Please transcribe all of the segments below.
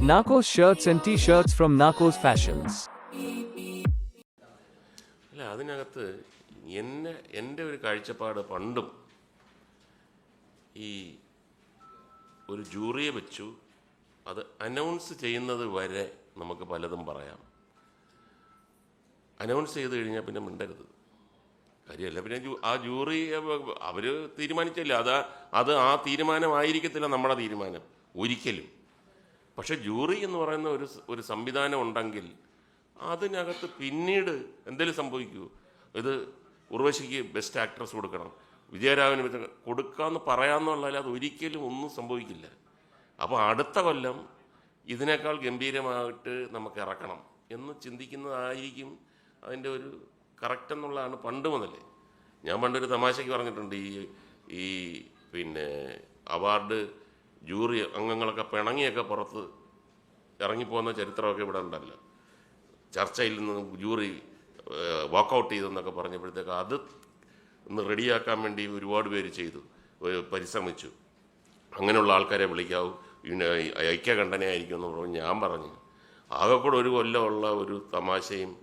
Narcos shirts and t-shirts from Narcos Fashions. അല്ല അതിനകത്ത് എന്നെ എന്റെ ഒരു കാഴ്ചപ്പാട് പണ്ടും ഈ ഒരു ജൂറിയെ വെച്ചു. അത് അനൗൺസ് ചെയ്യുന്നത് വരെ നമുക്ക് പലതും പറയാം. അനൗൺസ് ചെയ്ത് കഴിഞ്ഞാൽ പിന്നെ മിണ്ടരുത്. കാര്യമല്ല പിന്നെ ആ ജൂറി അവർ തീരുമാനിച്ചില്ല? അത് അത് ആ തീരുമാനമായിരിക്കത്തില്ല നമ്മുടെ തീരുമാനം. ഒരിക്കലും. പക്ഷെ ജൂറി എന്ന് പറയുന്ന ഒരു ഒരു സംവിധാനം ഉണ്ടെങ്കിൽ അതിനകത്ത് പിന്നീട് എന്തെങ്കിലും സംഭവിക്കൂ. ഇത് ഉർവശിക്ക് ബെസ്റ്റ് ആക്ട്രസ് കൊടുക്കണം. വിജയരാഘവന് കൊടുക്കാമെന്ന് പറയാമെന്നുള്ളതിൽ അത് ഒരിക്കലും ഒന്നും സംഭവിക്കില്ല. അപ്പോൾ അടുത്ത കൊല്ലം ഇതിനേക്കാൾ ഗംഭീരമായിട്ട് നമുക്ക് ഇറക്കണം എന്ന് ചിന്തിക്കുന്നതായിരിക്കും അതിന്റെ ഒരു കറക്റ്റ് എന്നുള്ളതാണ് പണ്ട് മുതലേ ഞാൻ പണ്ടൊരു തമാശയ്ക്ക് പറഞ്ഞിട്ടുണ്ട് ഈ ഈ പിന്നെ അവാർഡ് ജൂറി അംഗങ്ങളൊക്കെ പിണങ്ങിയൊക്കെ പുറത്ത് ഇറങ്ങിപ്പോകുന്ന ചരിത്രമൊക്കെ ഇവിടെ ഉണ്ടല്ലോ. ചർച്ചയിൽ നിന്ന് ജൂറി വാക്കൗട്ട് ചെയ്തെന്നൊക്കെ പറഞ്ഞപ്പോഴത്തേക്ക് അത് ഒന്ന് റെഡിയാക്കാൻ വേണ്ടി ഒരുപാട് പേര് ചെയ്തു പരിശ്രമിച്ചു. അങ്ങനെയുള്ള ആൾക്കാരെ വിളിക്കാവൂ. പിന്നെ ഐക്യകണ്ഠനയായിരിക്കും എന്ന് പറഞ്ഞു ഞാൻ പറഞ്ഞു. ആകെ കൂടെ ഒരു കൊല്ലമുള്ള ഒരു തമാശയും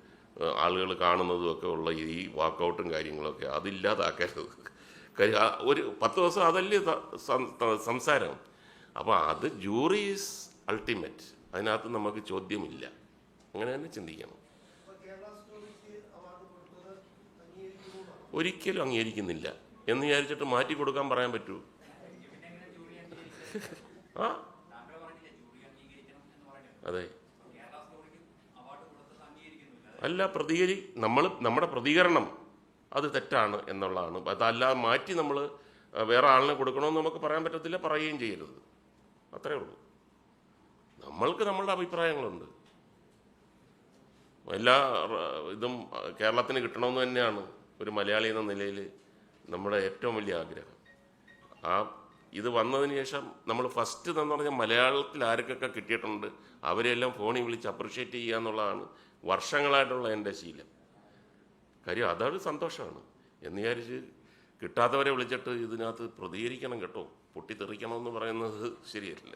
ആളുകൾ കാണുന്നതും ഒക്കെ ഉള്ള ഈ വാക്കൗട്ടും കാര്യങ്ങളൊക്കെ അതില്ലാതാക്കരുത്. ഒരു പത്ത് ദിവസം അതല്ലേ സംസാരം. അപ്പോൾ അത് ജൂറി ഈസ് അൾട്ടിമേറ്റ് അതിനകത്ത് നമുക്ക് ചോദ്യമില്ല. അങ്ങനെ തന്നെ ചിന്തിക്കണം. ഒരിക്കലും അംഗീകരിക്കുന്നില്ല. എന്ന് വിചാരിച്ചിട്ട് മാറ്റി കൊടുക്കാൻ പറയാൻ പറ്റൂ? ആ? അതെ. അല്ല പ്രതികരി നമ്മൾ നമ്മുടെ പ്രതികരണം അത് തെറ്റാണ് എന്നുള്ളതാണ്. അതല്ല മാറ്റി നമ്മൾ വേറെ ആളിനെ കൊടുക്കണമെന്ന് നമുക്ക് പറയാൻ പറ്റത്തില്ല പറയുകയും ചെയ്യരുത്. അത്രേ ഉള്ളൂ. നമ്മൾക്ക് നമ്മളുടെ അഭിപ്രായങ്ങളുണ്ട്. എല്ലാ ഇതും കേരളത്തിന് കിട്ടണമെന്ന് തന്നെയാണ് ഒരു മലയാളി എന്ന നിലയിൽ നമ്മുടെ ഏറ്റവും വലിയ ആഗ്രഹം. ആ ഇത് വന്നതിന് ശേഷം നമ്മൾ ഫസ്റ്റ് എന്ന് പറഞ്ഞാൽ മലയാളത്തിൽ ആർക്കൊക്കെ കിട്ടിയിട്ടുണ്ട് അവരെല്ലാം ഫോണിൽ വിളിച്ച് അപ്രിഷ്യേറ്റ് ചെയ്യുക എന്നുള്ളതാണ് വർഷങ്ങളായിട്ടുള്ള എന്റെ ശീലം. കാര്യം അതൊരു സന്തോഷമാണ്. എന്ന് വിചാരിച്ച് കിട്ടാത്തവരെ വിളിച്ചിട്ട് ഇതിനകത്ത് പ്രതികരിക്കണം കേട്ടോ. പൊട്ടിത്തെറിക്കണം എന്ന് പറയുന്നത് ശരിയല്ല.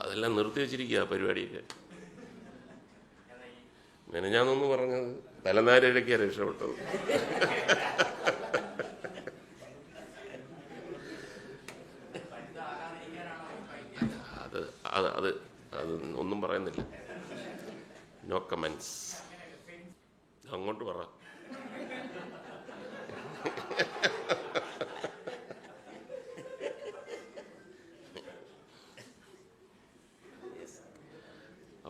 അതെല്ലാം നിർത്തി വെച്ചിരിക്കുക പരിപാടിയൊക്കെ. മെനഞ്ഞാന്നൊന്ന് പറഞ്ഞത് തലനാരിഴയ്ക്കാണ് രക്ഷപ്പെട്ടത്. അത് അത് അത് അത് ഒന്നും പറയുന്നില്ല. നോ കമൻസ് അങ്ങോട്ട് പറ.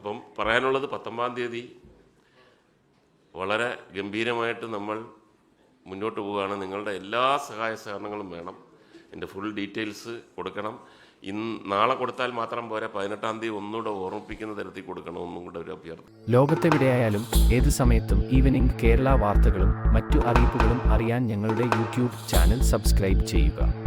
അപ്പം പറയാനുള്ളത് പത്തൊമ്പതാം തീയതി വളരെ ഗംഭീരമായിട്ട് നമ്മൾ മുന്നോട്ട് പോവുകയാണ്. നിങ്ങളുടെ എല്ലാ സഹായ സഹകരണങ്ങളും വേണം. എന്റെ ഫുൾ ഡീറ്റെയിൽസ് കൊടുക്കണം. ഇന്ന് നാളെ കൊടുത്താൽ മാത്രം പോരാ. പതിനെട്ടാം തീയതി ഒന്നുകൂടെ ഓർമ്മിപ്പിക്കുന്ന തരത്തിൽ കൊടുക്കണം. ഒന്നും കൂടെ ഒരു അഭ്യർത്ഥന. ലോകത്തെവിടെയായാലും ഏത് സമയത്തും ഈവനിംഗ് കേരള വാർത്തകളും മറ്റു അറിയിപ്പുകളും അറിയാൻ ഞങ്ങളുടെ യൂട്യൂബ് ചാനൽ സബ്സ്ക്രൈബ് ചെയ്യുക.